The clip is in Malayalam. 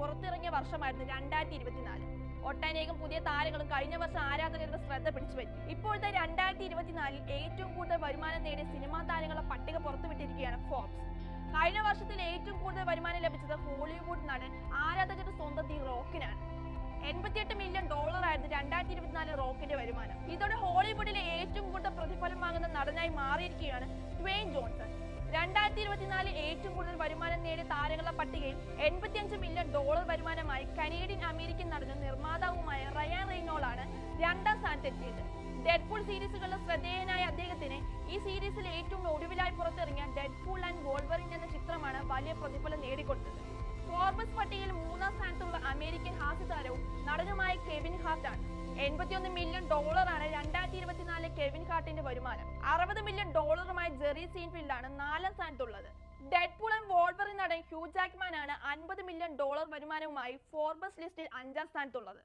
പുറത്തിറങ്ങിയ വർഷമായിരുന്നു രണ്ടായിരത്തി ഇരുപത്തിനാല് ഒട്ടനേകം പുതിയ താരങ്ങളും കഴിഞ്ഞ വർഷം ആരാധകരുടെ ശ്രദ്ധ പിടിച്ചു വരും ഇപ്പോഴത്തെ രണ്ടായിരത്തി ഇരുപത്തിനാലിൽ ഏറ്റവും കൂടുതൽ വരുമാനം നേടിയ സിനിമാ താരങ്ങളുടെ പട്ടിക പുറത്തുവിട്ടിരിക്കുകയാണ് ഫോർബ്സ് കഴിഞ്ഞ വർഷത്തിൽ ഏറ്റവും കൂടുതൽ വരുമാനം ലഭിച്ചത് ഹോളിവുഡ് നടൻ ആരാധകരുടെ സ്വന്തം ദി റോക്കിനാണ്. എൺപത്തിയെട്ട് മില്യൺ ഡോളർ ആയിരുന്നു രണ്ടായിരത്തി ഇരുപത്തിനാല് റോക്കിന്റെ വരുമാനം. ഇതോടെ ഹോളിവുഡിലെ ഏറ്റവും കൂടുതൽ പ്രതിഫലം വാങ്ങുന്ന നടനായി മാറിയിരിക്കുകയാണ് ട്വെയിൻ ജോൺസൺ. രണ്ടായിരത്തി ഇരുപത്തിനാലിൽ ഏറ്റവും കൂടുതൽ വരുമാനം നേടിയ പട്ടികയിൽ എൺപത്തിയഞ്ച് മില്യൺ ഡോളർ വരുമാനമായി കനേഡിയൻ അമേരിക്കൻ നടനും നിർമ്മാതാവുമായ റയാൻ റെയ്നോളാണ് രണ്ടാം സ്ഥാനത്തെത്തിയത്. ഡെഡ്പൂൾ സീരീസുകളുടെ ശ്രദ്ധേയനായ അദ്ദേഹത്തിന് ഈ സീരീസിൽ ഏറ്റവും ഒടുവിലായി പുറത്തിറങ്ങിയ ഡെഡ്പൂൾ ആൻഡ് വോൾവറിൻ എന്ന ചിത്രമാണ് വലിയ പ്രതിഫലം നേടിക്കൊടുത്തത്. ഫോർബസ് പട്ടികയിൽ മൂന്നാം സ്ഥാനത്തുള്ള അമേരിക്കൻ ഹാസ്യതാരവും നടനുമായ കെവിൻ ഹാർട്ടാണ് എൺപത്തിയൊന്ന് മില്യൺ ഡോളറാണ് രണ്ടായിരത്തി ഇരുപത്തിനാലിലെ കെവിൻ ഹാർട്ടിന്റെ വരുമാനം. അറുപത് മില്യൺ ഡോളറുമായി ജെറി സീൻഫീൽഡാണ് നാലാം സ്ഥാനത്തുള്ളത്. ഡെഡ്പൂൾ ആൻഡ് വോൾവറിൻ നടൻ ഹ്യൂ ജാക്മാൻ ആണ് അൻപത് മില്യൺ ഡോളർ വരുമാനവുമായി ഫോർബസ് ലിസ്റ്റിൽ അഞ്ചാം സ്ഥാനത്തുള്ളത്.